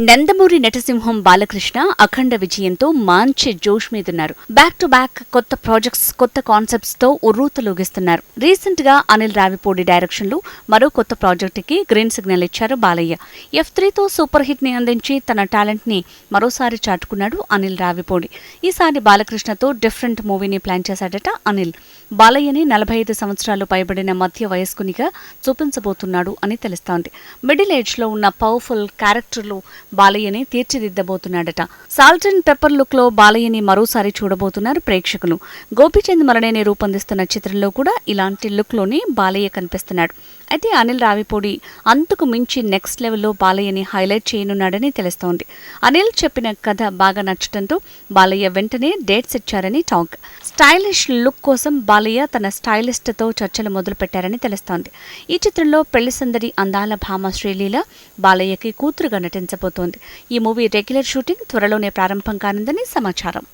నందమూరి నటసింహం బాలకృష్ణ అఖండ విజయంతో మంచి జోష్ మీదున్నారు. బ్యాక్ టు బ్యాక్ కొత్త ప్రాజెక్ట్స్ కొత్త కాన్సెప్ట్స్తో ఉర్రూతలూగిస్తున్నారు రీసెంట్గా అనిల్ రావిపూడి డైరెక్షన్లో మరో కొత్త ప్రాజెక్ట్కి గ్రీన్ సిగ్నల్ ఇచ్చారు బాలయ్య. ఎఫ్ త్రీతో సూపర్ హిట్ని అందించి తన టాలెంట్ని మరోసారి చాటుకున్నాడు అనిల్ రావిపూడి. ఈసారి బాలకృష్ణతో డిఫరెంట్ మూవీని ప్లాన్ చేశాడట అనిల్. బాలయ్యని నలభై ఐదు సంవత్సరాలు పైబడిన మధ్య వయస్కునిగా చూపించబోతున్నాడు అని తెలుస్తోంది. మిడిల్ ఏజ్లో ఉన్న పవర్ఫుల్ క్యారెక్టర్లు బాలయ్యని తీర్చిదిద్దబోతున్నాడట. సాల్ట్ అండ్ పెప్పర్ లుక్లో బాలయ్యని మరోసారి చూడబోతున్నారు ప్రేక్షకులు. గోపీచంద్ మరణేని రూపొందిస్తున్న చిత్రంలో కూడా ఇలాంటి లుక్లోనే బాలయ్య కనిపిస్తున్నాడు. అయితే అనిల్ రావిపూడి అంతకు మించి నెక్స్ట్ లెవెల్లో బాలయ్యని హైలైట్ చేయనున్నాడని తెలుస్తోంది. అనిల్ చెప్పిన కథ బాగా నచ్చడంతో బాలయ్య వెంటనే డేట్స్ ఇచ్చారని టాక్. స్టైలిష్ లుక్ కోసం బాలయ్య తన స్టైలిస్ట్తో చర్చలు మొదలుపెట్టారని తెలుస్తోంది. ఈ చిత్రంలో పెళ్ళి సందడి అందాల భామ శ్రీలీల బాలయ్యకి కూతురుగా నటించబోతుంది ఈ మూవీ రెగ్యులర్ షూటింగ్ త్వరలోనే ప్రారంభం కానుందని సమాచారం.